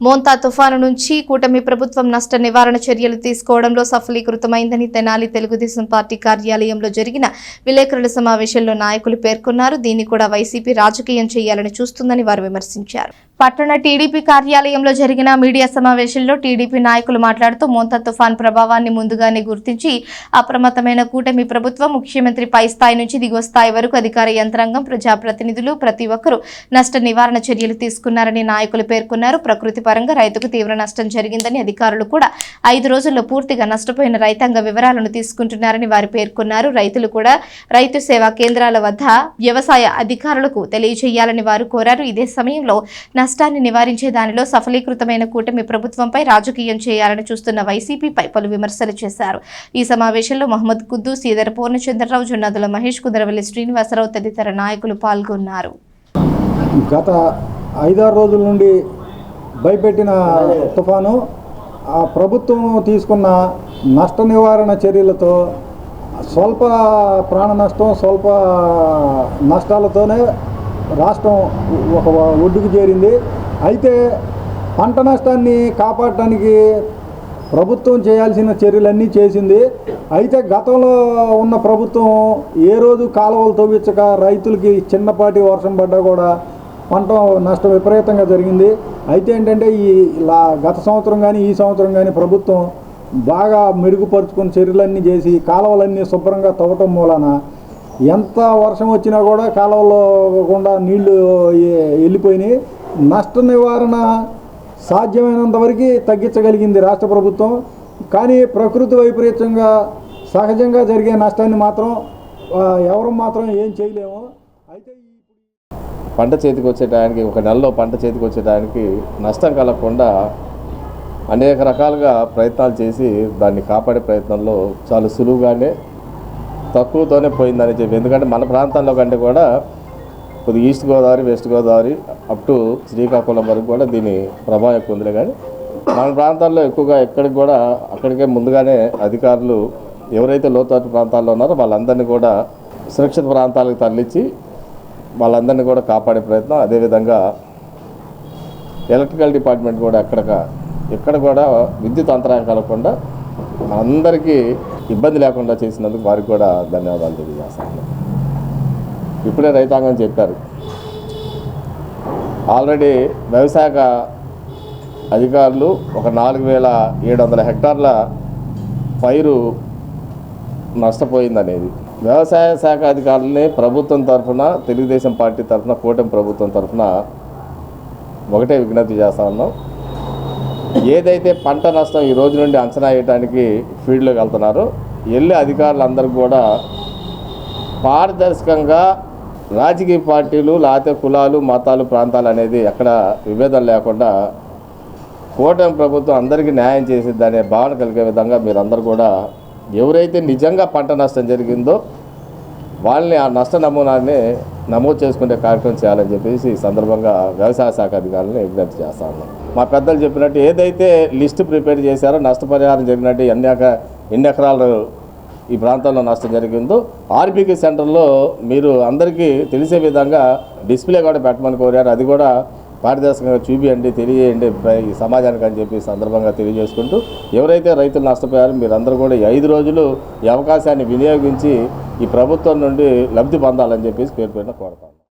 మోంతా తుఫాను నుంచి కూటమి ప్రభుత్వం నష్ట నివారణ చర్యలు తీసుకోవడంలో సఫలీకృతమైందని తెనాలి తెలుగుదేశం పార్టీ కార్యాలయంలో జరిగిన విలేకరుల సమావేశంలో నాయకులు పేర్కొన్నారు. దీన్ని కూడా వైసీపీ రాజకీయం చేయాలని చూస్తుందని వారు విమర్శించారు. పట్టణ టీడీపీ కార్యాలయంలో జరిగిన మీడియా సమావేశంలో టీడీపీ నాయకులు మాట్లాడుతూ మోంతా తుఫాన్ ప్రభావాన్ని ముందుగానే గుర్తించి అప్రమత్తమైన కూటమి ప్రభుత్వం ముఖ్యమంత్రి పై స్థాయి నుంచి దిగువ స్థాయి వరకు అధికార యంత్రాంగం ప్రజాప్రతినిధులు ప్రతి ఒక్కరూ నష్ట నివారణ చర్యలు తీసుకున్నారని నాయకులు పేర్కొన్నారు. ప్రకృతి పరంగా రైతుకు తీవ్ర నష్టం జరిగిందని అధికారులు కూడా ఐదు రోజుల్లో పూర్తిగా నష్టపోయిన రైతాంగ వివరాలను తీసుకుంటున్నారని వారు పేర్కొన్నారు. రైతులు కూడా రైతు సేవా కేంద్రాల వద్ద వ్యవసాయ అధికారులకు తెలియజేయాలని వారు కోరారు. ఇదే సమయంలో నష్టాన్ని నివారించే దానిలో సఫలీకృతమైన కూటమి ప్రభుత్వంపై రాజకీయం చేయాలని చూస్తున్న వైసీపీపై పలు విమర్శలు చేశారు. ఈ సమావేశంలో మహమ్మద్ కుద్దు సీదర పూర్ణచంద్రరావు జొన్నదుల మహేష్ కుదరవల్లి శ్రీనివాసరావు తదితర నాయకులు పాల్గొన్నారు. గత ఐదారు రోజుల నుండి భయపెట్టిన తుఫాను ఆ ప్రభుత్వం తీసుకున్న నష్ట నివారణ చర్యలతో స్వల్ప ప్రాణ నష్టం స్వల్ప నష్టాలతోనే రాష్ట్రం ఒక ఒడ్డుకు చేరింది. అయితే పంట నష్టాన్ని కాపాడటానికి ప్రభుత్వం చేయాల్సిన చర్యలన్నీ చేసింది. అయితే గతంలో ఉన్న ప్రభుత్వం ఏ రోజు కాలువలు తవ్వించక రైతులకి చిన్నపాటి వర్షం పడ్డా కూడా పంట నష్టం విపరీతంగా జరిగింది. అయితే ఏంటంటే ఈ లా గత సంవత్సరం కానీ ఈ సంవత్సరం కానీ ప్రభుత్వం బాగా మెరుగుపరుచుకుని చర్యలన్నీ చేసి కాలువలన్నీ శుభ్రంగా తవ్వటం మూలాన ఎంత వర్షం వచ్చినా కూడా కాలువలో గుండా నీళ్ళు వెళ్ళిపోయినాయి. నష్ట నివారణ సాధ్యమైనంత వరకు తగ్గించగలిగింది రాష్ట్ర ప్రభుత్వం. కానీ ప్రకృతి వైపరీత్యంగా సహజంగా జరిగే నష్టాన్ని మాత్రం ఎవరు మాత్రం ఏం చేయలేము. అయితే పంట చేతికి వచ్చే టయానికి ఒక నెలలో పంట చేతికి వచ్చేటానికి నష్టం కలగకుండా అనేక రకాలుగా ప్రయత్నాలు చేసి దాన్ని కాపాడే ప్రయత్నంలో చాలా సులువుగానే తక్కువతోనే పోయిందని చెప్పి. ఎందుకంటే మన ప్రాంతంలో కంటే కూడా కొద్దిగా east Godavari west Godavari up to Srikakulam వరకు కూడా దీని ప్రభావం ఎక్కువ ఉందిలే. కానీ మన ప్రాంతాల్లో ఎక్కువగా ఎక్కడికి కూడా అక్కడికే ముందుగానే అధికారులు ఎవరైతే లోతట్టు ప్రాంతాల్లో ఉన్నారో వాళ్ళందరినీ కూడా సురక్షిత ప్రాంతాలకు తరలించి వాళ్ళందరినీ కూడా కాపాడే ప్రయత్నం. అదేవిధంగా ఎలక్ట్రికల్ డిపార్ట్మెంట్ కూడా అక్కడ ఎక్కడ కూడా విద్యుత్ అంతరాయం కలగకుండా అందరికీ ఇబ్బంది లేకుండా చేసినందుకు వారికి కూడా ధన్యవాదాలు తెలియజేస్తాను. ఇప్పుడే రైతాంగం చెప్పారు. ఆల్రెడీ వ్యవసాయ అధికారులు ఒక నాలుగు వేల ఏడు వందల హెక్టార్ల పైరు నష్టపోయిందనేది. వ్యవసాయ శాఖ అధికారులని ప్రభుత్వం తరఫున తెలుగుదేశం పార్టీ తరఫున కూటమి ప్రభుత్వం తరఫున ఒకటే విజ్ఞప్తి చేస్తా ఉన్నాం. ఏదైతే పంట నష్టం ఈ రోజు నుండి అంచనా వేయడానికి ఫీల్డ్లోకి వెళ్తున్నారో వెళ్ళే అధికారులందరూ కూడా పారదర్శకంగా రాజకీయ పార్టీలు లేకపోతే కులాలు మతాలు ప్రాంతాలు అనేది ఎక్కడ విభేదం లేకుండా కూటమి ప్రభుత్వం అందరికీ న్యాయం చేసిద్దనే భావన కలిగే విధంగా మీరందరూ కూడా ఎవరైతే నిజంగా పంట నష్టం జరిగిందో వాళ్ళని ఆ నష్ట నమూనాన్ని నమోదు చేసుకునే కార్యక్రమం చేయాలని చెప్పేసి ఈ సందర్భంగా వ్యవసాయ శాఖ అధికారులను విజ్ఞప్తి చేస్తా ఉన్నాం. మా పెద్దలు చెప్పినట్టు ఏదైతే లిస్టు ప్రిపేర్ చేశారో నష్టపరిహారం జరిగినట్టు ఎన్ని ఎన్ని ఎకరాలు ఈ ప్రాంతంలో నష్టం జరిగిందో ఆర్బీకే సెంటర్లో మీరు అందరికీ తెలిసే విధంగా డిస్ప్లే కూడా పెట్టమని కోరారు. అది కూడా పారదర్శకంగా చూపియండి తెలియజేయండి సమాజానికి అని చెప్పి సందర్భంగా తెలియజేసుకుంటూ ఎవరైతే రైతులు నష్టపోయారో మీరందరూ కూడా ఈ ఐదు రోజులు ఈ అవకాశాన్ని వినియోగించి ఈ ప్రభుత్వం నుండి లబ్ధి పొందాలని చెప్పేసి పేరు పేరున కోరుతాను.